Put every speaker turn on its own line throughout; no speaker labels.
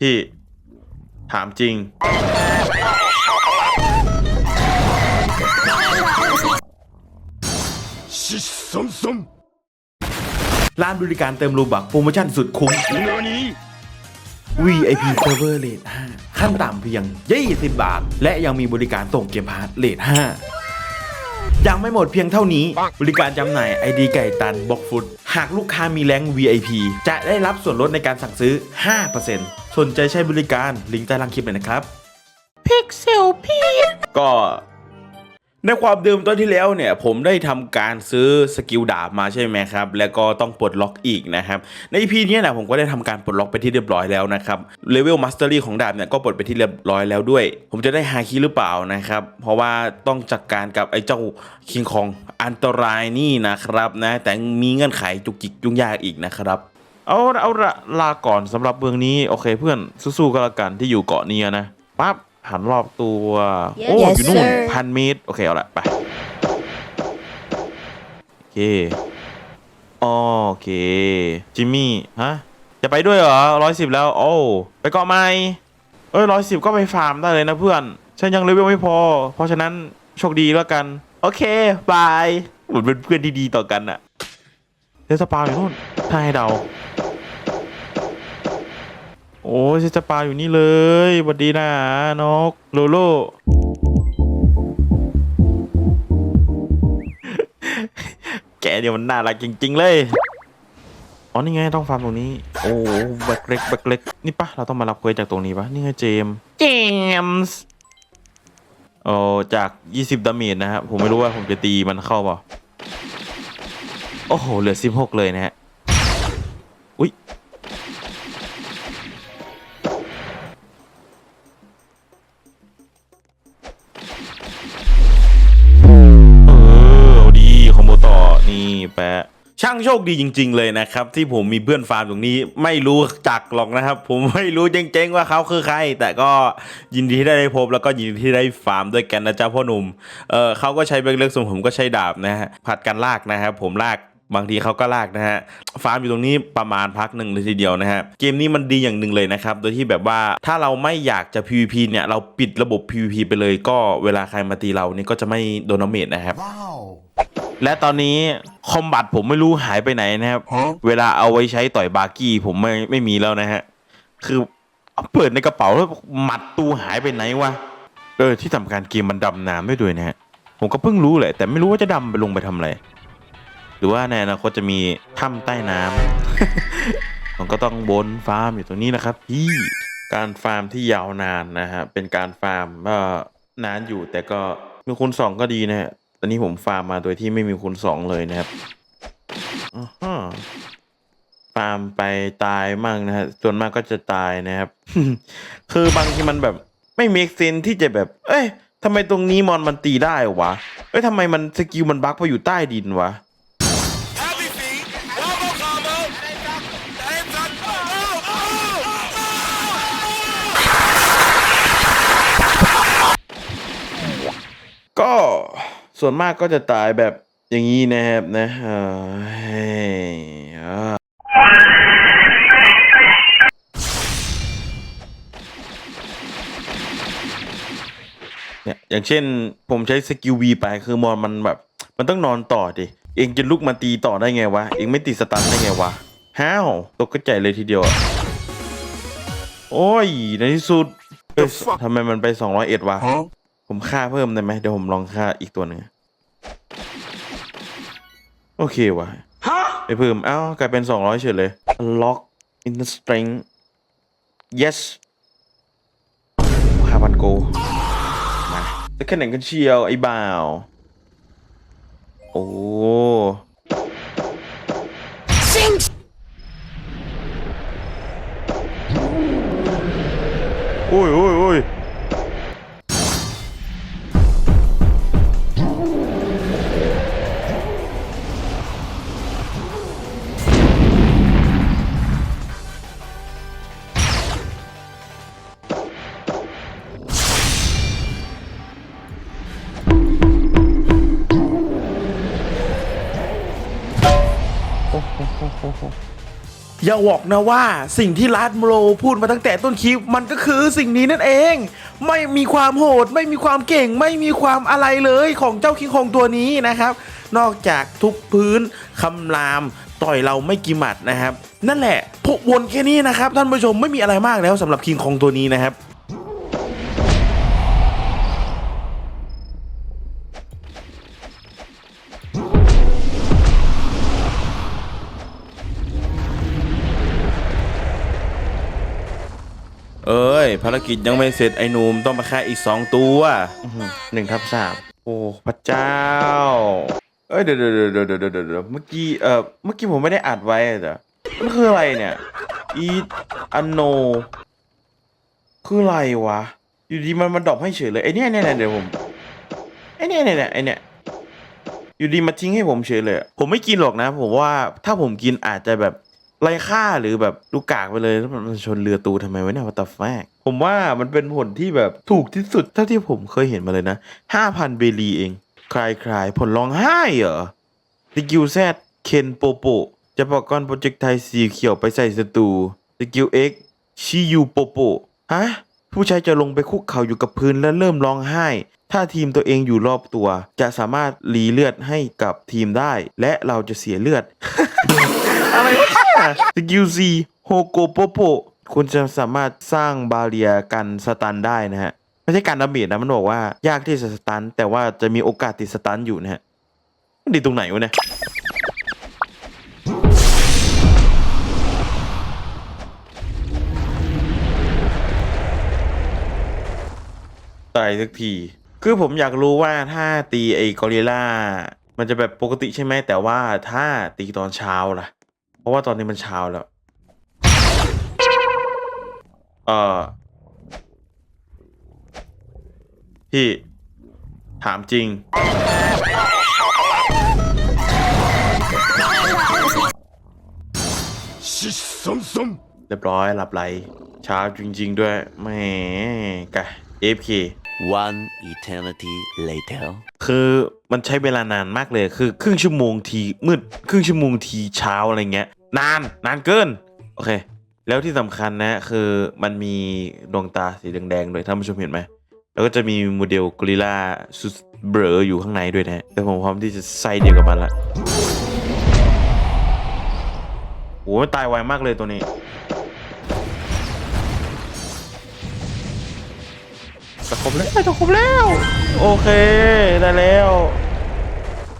พี่ ถามจริง
ชิซมซม
ร้านบริการเติมรูบักโปรโมชั่นสุดคุ้ม
นานี้
VIP Server เลท5ขั้นต่ำเพียงยี่สิบาท และยังมีบริการส่งเกมพาร์ทเลท5 ยังไม่หมดเพียงเท่านี้ บริการจำหน่าย ID ไก่ตันบ็อกฟุต หากลูกค้ามีแรงค์ VIP จะได้รับส่วนลดในการสั่งซื้อ 5%สนใจใช้บริการลิงก์ใต้ล่างคลิปเลยนะครับ Pixel p e t ก็ ในความเดิมตอนที่แล้วเนี่ยผมได้ทำการซื้อสกิลดาบมาใช่ไหมครับ แล้วก็ต้องปลดล็อกอีกนะครับใน EP เนี้นะผมก็ได้ทำการปลดล็อกไปที่เรียบร้อยแล้วนะครับเลเวลมาสเตอรี่ของดาบเนี่ยก็ปลดไปที่เรียบร้อยแล้วด้วย ผมจะได้ฮาคิหรือเปล่านะครับ เพราะว่าต้องจัดการกับไอ้เจ้าคิงคองอันตรายนี่นะครับนะแต่มีเงื่อนไขจุกจิกยุ่งยากอีกนะครับเอาละเอาละลาก่อนสำหรับเมืองนี้โอเคเพื่อนสู้ๆก็แล้วกันที่อยู่เกาะนี้นะปั๊บ หันรอบตัวโอ้
Yes,
อยู่นู่น
sir
พันเมตร โอเค เอาละไป โอเคโอเค จิมมี่ ฮะ จะไปด้วยเหรอร้อยสิบแล้ว โอ้ ไปเกาะไหมเอ้ยร้อยสิบก็ไปฟาร์มได้เลยนะเพื่อน ฉันยังเลเวลไม่พอ เพราะฉะนั้น โชคดีแล้วกัน โอเค บายเหมือนเป็นเพื่อนที่ดีต่อกันอะเดสปาอยู่นู่นถ้าให้เดา โอ้ยเดสปาอยู่นี่เลยสวัสดีนะนกโลโลแกเดี๋ยวมันน่ารักจริง ๆ เลย อ๋อ นี่ไงต้องฟาร์มตรงนี้ โอ้แบกเล็กแบกเล็ก นี่ปะเราต้องมารับเควสจากตรงนี้ปะนี่ไงเจมส์เจมส์โอ้จาก 20 ดาเมจนะครับ ผมไม่รู้ว่าผมจะตีมันเข้าเปล่า โอ้โห เหลือ 16 เลยนะฮะ อุ้ย ช่างโชคดีจริง ๆ เลยนะครับ ที่ผมมีเพื่อนฟาร์มตรงนี้ไม่รู้จักหรอกนะครับ ผมไม่รู้จริงๆว่าเขาคือใคร แต่ก็ยินดีที่ได้พบแล้วก็ยินดีที่ได้ฟาร์มด้วยกันนะจ๊ะพ่อหนุ่มเออเขาก็ใช้เบรกเล็กส่วนผมก็ใช้ดาบนะฮะผัดกันลากนะครับผมลากบางทีเขาก็ลากนะฮะ ฟาร์มอยู่ตรงนี้ประมาณพักหนึ่งเลยทีเดียวนะฮะ เกมนี้มันดีอย่างหนึ่งเลยนะครับ โดยที่แบบว่าถ้าเราไม่อยากจะ PVP เนี่ย เราปิดระบบ PVP ไปเลยก็เวลาใครมาตีเรานี่ก็จะไม่โดนเมจนะครับ
Wow
และตอนนี้คอมบัตผมไม่รู้หายไปไหนนะครับ
ฮะ
เวลาเอาไว้ใช้ต่อยบาร์กี้ผมไม่ไม่มีแล้วนะฮะ คือเอาเปิดในกระเป๋าแล้วหมัดตูหายไปไหนวะ เออที่สำคัญเกมมันดำน้ำได้ด้วยนะฮะ ผมก็เพิ่งรู้แหละ แต่ไม่รู้ว่าจะดำไปลงไปทำอะไร หรือว่าในอนาคตจะมีถ้ำใต้น้ำผมก็ต้องบนฟาร์มอยู่ตรงนี้นะครับพี่การฟาร์มที่ยาวนานนะฮะเป็นการฟาร์มว่านานอยู่แต่ก็มีคูณสองก็ดีนะฮะ ตอนนี้ผมฟาร์มมาโดยที่ไม่มีคูณสองเลยนะครับอ่าฮะฟาร์มไปตายมั่งนะฮะ ส่วนมากก็จะตายนะครับ คือบางทีมันแบบ ไม่มีเซนที่จะแบบ เอ้ยทำไมตรงนี้มอนมันตีได้วะ เอ้ยทำไมมันสกิลมันบั๊กไปอยู่ใต้ดินวะก็ ส่วนมากก็จะตายแบบอย่างนี้นะครับนะเออเฮ้ยอ่าเนี่ยอย่างเช่นผมใช้สกิลวีไปคือมอนมันแบบ มันต้องนอนต่อดิ เองจะลุกมาตีต่อได้ไงวะ เองไม่ติดสตันได้ไงวะห้าวตกกระจายเลยทีเดียวอะโอ้ย ในที่สุดเอ้ยทำไมมันไปสองร้อยเอ็ดวะ
Huh
ผมฆ่าเพิ่มได้ไหมเดี๋ยวผมลองฆ่าอีกตัวหนึ่งโอเควะไปเพิ่มเอ้ากลายเป็นสองร้อยเฉยเลย lock in the strength yes ห้าพันโกมาจะแค่ไหนกันเชียว ไอ้บ่าว โอ้โอ้ยโอ้ยโอ้ย อย่าบอกนะว่าสิ่งที่ลาดโมโรพูดมาตั้งแต่ต้นคลิปมันก็คือสิ่งนี้นั่นเอง ไม่มีความโหด ไม่มีความเก่ง ไม่มีความอะไรเลยของเจ้าคิงคองตัวนี้นะครับ นอกจากทุบพื้นคำรามต่อยเราไม่กี่หมัดนะครับ นั่นแหละพกวนแค่นี้นะครับท่านผู้ชมไม่มีอะไรมากแล้วสำหรับคิงคองตัวนี้นะครับ เอ้ย ภารกิจยังไม่เสร็จไอ้หนุ่มต้องมาฆ่าอีกสองตัวอื้อหือหนึ่งทับสามโอ้พระเจ้า เอ้ยเดี๋ยวเดี๋ยวเดี๋ยวเดี๋ยวเดี๋ยวเดี๋ยวเดี๋ยวเมื่อกี้เอ่อเมื่อกี้ผมไม่ได้อัดไว้อะเดี๋ยวมันคืออะไรเนี่ยอีอันโน คืออะไรวะ อยู่ดีมันมันดรอปให้เฉยเลยไอ้เนี่ยเนี่ยเนี่ยเดี๋ยวผมไอ้เนี่ยเนี่ยเนี่ยไอ้เนี่ยอยู่ดีมาทิ้งให้ผมเฉยเลยอะผมไม่กินหรอกนะ ผมว่าถ้าผมกินอาจจะแบบ ไรค่าหรือแบบดูกากไปเลยแล้วมันชนเรือตูทำไมวะเนี่ยวัตแฟกผมว่ามันเป็นผลที่แบบถูกที่สุดเท่าที่ผมเคยเห็นมาเลยนะห้าพันเบลีเองคลายคลายผลร้องไห้เหรอสกิลแซดเคนโปโปจะปอกก้อนโปรเจกต์ไทยสีเขียวไปใส่ศัตรูสกิลเอ็กชิยูโปโปฮะผู้ใช้จะลงไปคุกเข่าอยู่กับพื้นและเริ่มร้องไห้ ถ้าทีมตัวเองอยู่รอบตัว จะสามารถรีเลือดให้กับทีมได้ และเราจะเสียเลือด อะไรวะสกิลซีโฮโกโปโปคุณจะสามารถสร้างบาเรียกันสตันได้นะฮะ ไม่ใช่การดาเมจนะมันบอกว่ายากที่จะสตัน แต่ว่าจะมีโอกาสติดสตันอยู่นะฮะมันดีตรงไหนวะเนี่ยตายสักที คือผมอยากรู้ว่าถ้าตีไอ้กอริลล่า มันจะแบบปกติใช่ไหมแต่ว่าถ้าตีตอนเช้าล่ะ ราะว่าตอนนี้มันเช้าแล้ว เออพี่ ถามจริง
ชิซัมซัม
เรียบร้อยหลับไหลเช้าจริง ๆ ด้วยแหมกะ AFK
One eternity later
คือมันใช้เวลานานมากเลยคือ ครึ่งชั่วโมงทีมืดครึ่งชั่วโมงทีเช้าอะไรเงี้ย นานนานเกิน โอเค แล้วที่สำคัญนะคือมันมีดวงตาสีแดงๆด้วยท่านผู้ชมเห็นไหม แล้วก็จะมีโมเดลกอริลลาสุดเบลออยู่ข้างในด้วยนะแต่ผมพร้อมที่จะใส่เดียวกับมันละโอ้ยตายไวมากเลยตัวนี้จะครบแล้วจะครบแล้ว โอเค ได้แล้ว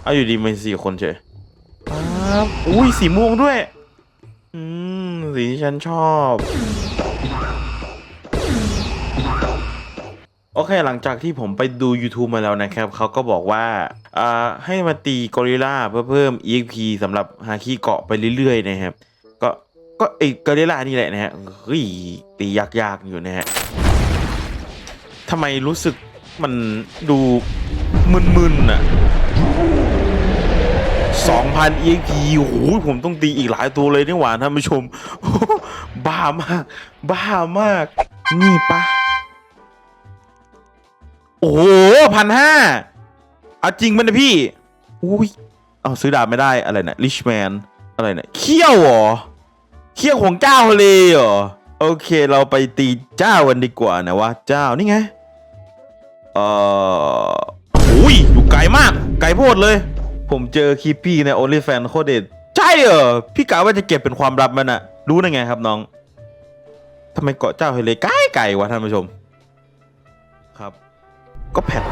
เอาอยู่ดีมันสี่คนเฉยครับอุ้ยสีม่วงด้วย อืมสีที่ฉันชอบ โอเคหลังจากที่ผมไปดู YouTube มาแล้วนะครับ เขาก็บอกว่าอ่าให้มาตีกอริลลาเพื่อเพิ่ม EXP สำหรับฮาคิเกาะไปเรื่อยๆนะครับ ก็ก็ไอ้กอริลลานี่แหละนะฮะเฮ้ยตียากๆอยู่นะฮะทำไมรู้สึกมันดูมึนๆอะ 2,000 EXP โอ้โหผมต้องตีอีกหลายตัวเลยนี่หว่าท่านผู้ชม บ้ามาก บ้ามาก นี่ปะ โอ้โหพันห้าเอาจริงมันนะพี่ อุ้ย เอาซื้อดาบไม่ได้อะไรนะลิชแมนอะไรนะเขี้ยวเหรอ เขี้ยวของเจ้าเลยเหรอ โอเคเราไปตีเจ้ากันดีกว่านะวะเจ้านี่ไง เอ่ออุ้ย อยู่ไกลมาก ไกลโพดเลย ผมเจอคีปี้ใน OnlyFans โคตรเด็ดใช่เหรอพี่กะว่าจะเก็บเป็นความลับมันอะรู้ได้ไงครับน้องทำไมเกาะเจ้าเฮเลไกลไกลวะท่านผู้ชม ครับ ก็แผ่น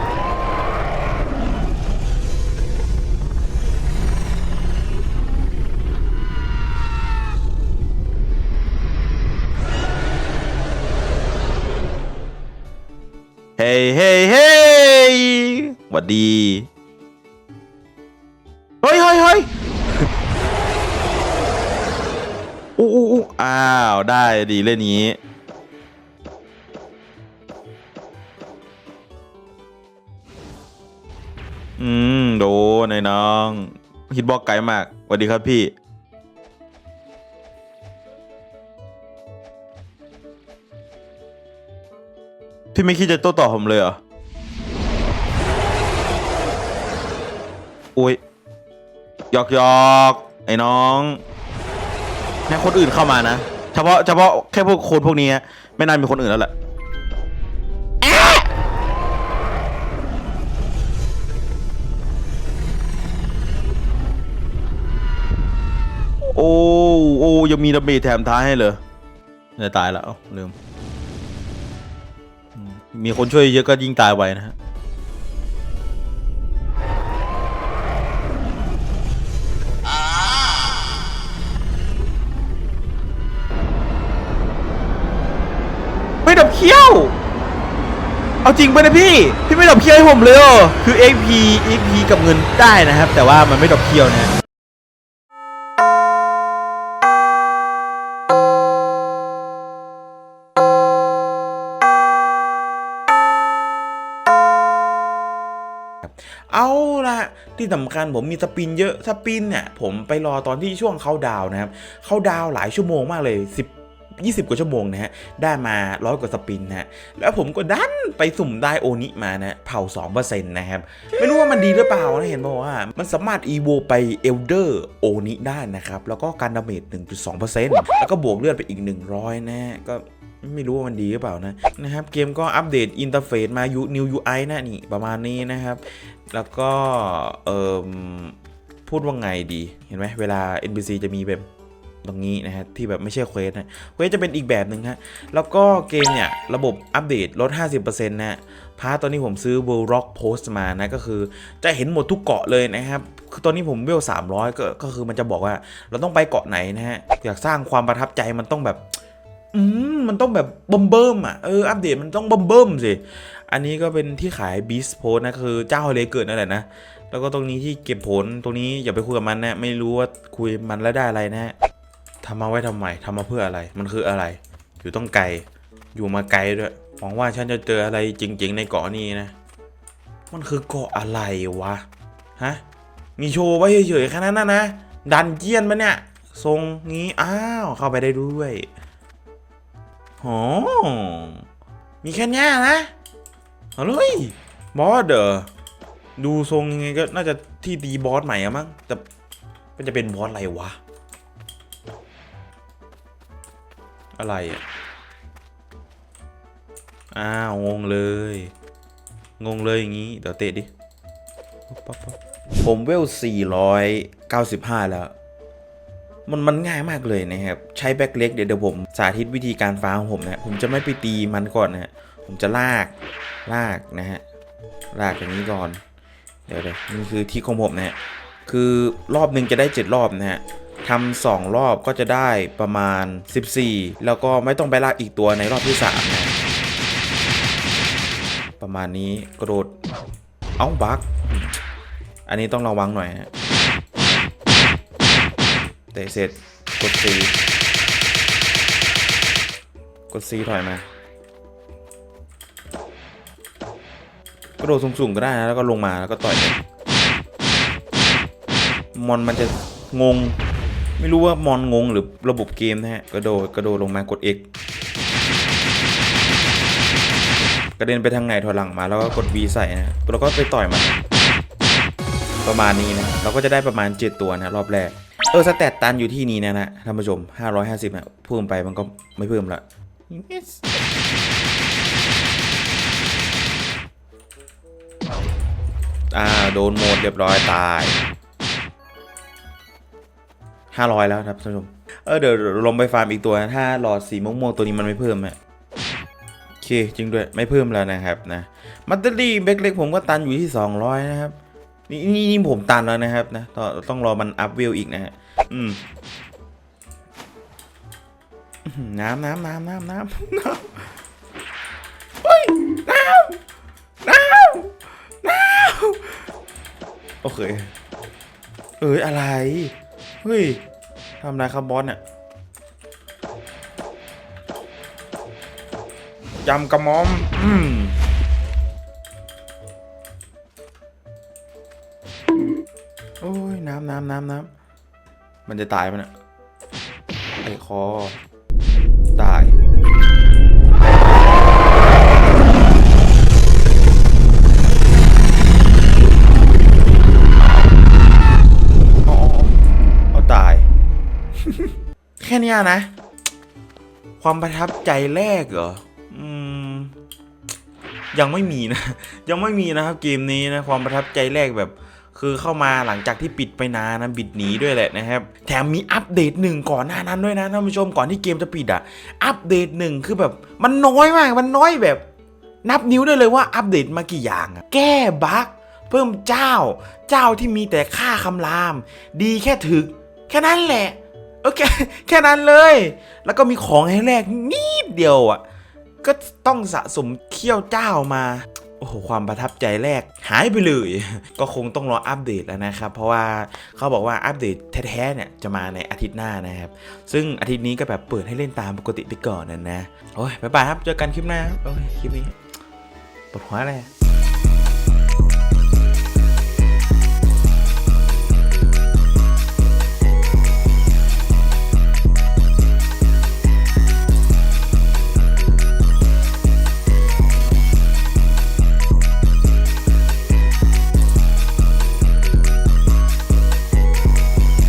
เฮ้เฮ้เฮ้ยหวัดดี อ้าว ได้ดีเล่นนี้ อืม โดนไอ้น้อง ฮิตบอกไกลมากสวัสดีครับพี่ พี่ไม่คิดจะโต้ตอบผมเลยเหรออุ้ยหยอกหยอกไอ้น้อง ให้คนอื่นเข้ามานะ เฉพาะเฉพาะแค่พวกคนพวกนี้ไม่น่ามีคนอื่นแล้วแหละโอ้โอ้ยังมีดาเมจแถมท้ายให้เลยจะตายแล้วลืมอืม มีคนช่วยเยอะก็ยิ่งตายไวนะฮะ ไม่ดับเคี้ยว เอาจริงไปนะพี่ พี่ไม่ดับเคี้ยวให้ผมเลยเหรอคือ AP AP กับเงินได้นะครับ แต่ว่ามันไม่ดับเคี้ยวนะเอาละที่สำคัญผมมีสปินเยอะสปินเนี่ยผมไปรอตอนที่ช่วงเขาดาวนะครับเขาดาวหลายชั่วโมงมากเลย10 20 กว่าชั่วโมงนะฮะ ได้มาร้อยกว่าสปินนะฮะ แล้วผมก็ดันไปสุ่มได้โอนิมานะเผา2%นะครับ ไม่รู้ว่ามันดีหรือเปล่านะ เห็นบอกว่า มันสามารถอีโวไปเอลเดอร์โอนิได้นะครับ แล้วก็การดาเมจ 1.2%แล้วก็บวกเลือดไปอีก 100 นะฮะก็ไม่รู้ว่ามันดีหรือเปล่านะนะครับ เกมก็อัปเดตอินเทอร์เฟซมา New UI นะนี่ประมาณนี้นะครับ แล้วก็เอ่อพูดว่าไงดี เห็นไหมเวลา NPC จะมีแบบ ตรงนี้นะฮะที่แบบไม่ใช่เควสนะเควสจะเป็นอีกแบบหนึ่งฮะแล้วก็เกมเนี่ยระบบอัปเดตลด 50%นะฮะพาร์ตตอนนี้ผมซื้อ World Rock Post มานะก็คือจะเห็นหมดทุกเกาะเลยนะครับคือตอนนี้ผมเวล300 ก็ก็คือมันจะบอกว่าเราต้องไปเกาะไหนนะฮะอยากสร้างความประทับใจมันต้องแบบอืมมันต้องแบบเบิ่มเบิ่มอะเอออัปเดตมันต้องเบิ่มเบิ่มสิ อันนี้ก็เป็นที่ขายบีสโพสนะคือเจ้าเลเกิดนั่นแหละนะ แล้วก็ตรงนี้ที่เก็บผลตรงนี้อย่าไปคุยกับมันนะ ไม่รู้ว่าคุยมันแล้วได้อะไรนะ ทำมาไว้ทำไมทำมาเพื่ออะไร มันคืออะไร อยู่ต้องไกล อยู่มาไกลด้วย หวังว่าฉันจะเจออะไรจริง ๆ ในเกาะนี้นะ มันคือเกาะอะไรวะ ฮะ มีโชว์ไว้เฉยๆแค่นั้นนะนะ ดันเจียนปะเนี่ย ทรงงี้ อ้าว เข้าไปได้ด้วยโหมีแค่เนี้ยนะเอาเลยบอสเดอดูทรงยังไงก็น่าจะที่ตีบอสใหม่อะมั้ง แต่มันจะเป็นบอสอะไรวะ อะไรอะอ้าว งงเลย งงเลยอย่างงี้ เดี๋ยวเตะดิ ผมเวล 495 แล้ว มันมันง่ายมากเลยนะครับ ใช้แบ็คเล็กเดี๋ยวเดี๋ยวผม สาธิตวิธีการฟ้าของผมนะ ผมจะไม่ไปตีมันก่อนนะฮะผมจะลาก ลากนะฮะ ลากอย่างนี้ก่อน เดี๋ยวเดี๋ยวนี่คือที่ของผมนะฮะ คือรอบหนึ่งจะได้ 7 รอบนะฮะ ทำสองรอบก็จะได้ประมาณ 14 แล้วก็ไม่ต้องไปลากอีกตัวในรอบที่3นะประมาณนี้กระโดดเอ้าบักอันนี้ต้องระวังหน่อยฮะเตะเสร็จกด C กด C ถอยมากระโดดสูงๆก็ได้นะแล้วก็ลงมาแล้วก็ต่อยมอนมันจะงง ไม่รู้ว่ามอนงงหรือระบบเกมนะฮะ กระโดดกระโดดลงมากด X กระเด็นไปทางไหนถอยหลังมาแล้วก็กด V ใส่นะแล้วก็ไปต่อยมัน ประมาณนี้นะเราก็จะได้ประมาณ 7 ตัวนะรอบแรก เออสแตตตันอยู่ที่นี้นะนะท่านผู้ชม 550นะเพิ่มไปมันก็ไม่เพิ่มละ Yes อ่าโดนโหมดเรียบร้อยตาย 500 แล้วครับท่านผู้ชม เออเดี๋ยวลงไปฟาร์มอีกตัวนะถ้าหลอดสีม่วงๆตัวนี้มันไม่เพิ่มอะโอเคจริงด้วยไม่เพิ่มแล้วนะครับนะมัตเตอรี่เบกเล็กผมก็ตันอยู่ที่ 200 นะครับ นี่นี่นี่ผมตันแล้วนะครับนะต้องต้องรอมันอัพเวลอีกนะฮะอืมน้ำน้ำน้ำน้ำน้ำน้ำเฮ้ยน้ำน้ำน้ำโอเค เอ้ยอะไร เฮ้ยทำอะไรครับบอสเนี่ยยำกระมอม อืมโอ้ย น้ำน้ำน้ำน้ำมันจะตายมันอะไอคอตาย แค่เนี้ยนะ ความประทับใจแรกเหรออืมยังไม่มีนะ ยังไม่มีนะครับเกมนี้นะความประทับใจแรกแบบ คือเข้ามาหลังจากที่ปิดไปนานนะบิดหนีด้วยแหละนะครับ แถมมีอัปเดตหนึ่งก่อนหน้านั้นด้วยนะท่านผู้ชมก่อนที่เกมจะปิดอะ อัปเดตหนึ่งคือแบบ มันน้อยมากมันน้อยแบบ นับนิ้วได้เลยว่าอัปเดตมากี่อย่างอะแก้บั๊กเพิ่มเจ้า เจ้าที่มีแต่ค่าคำราม ดีแค่ถึก แค่นั้นแหละ อเคแค่นั้นเลย แล้วก็มีของให้แลกนิดเดียวอะ ก็ต้องสะสมเขี้ยวเจ้ามา โอ้โห ความประทับใจแรกหายไปเลย ก็คงต้องรออัปเดตแล้วนะครับ เพราะว่าเขาบอกว่าอัปเดตแท้ๆเนี่ยจะมาในอาทิตย์หน้านะครับ ซึ่งอาทิตย์นี้ก็แบบเปิดให้เล่นตามปกติไปก่อนนะนะ โอ้ยบายบายครับ เจอกันคลิปหน้าครับโอ้ยคลิปนี้ปวดหัวเลย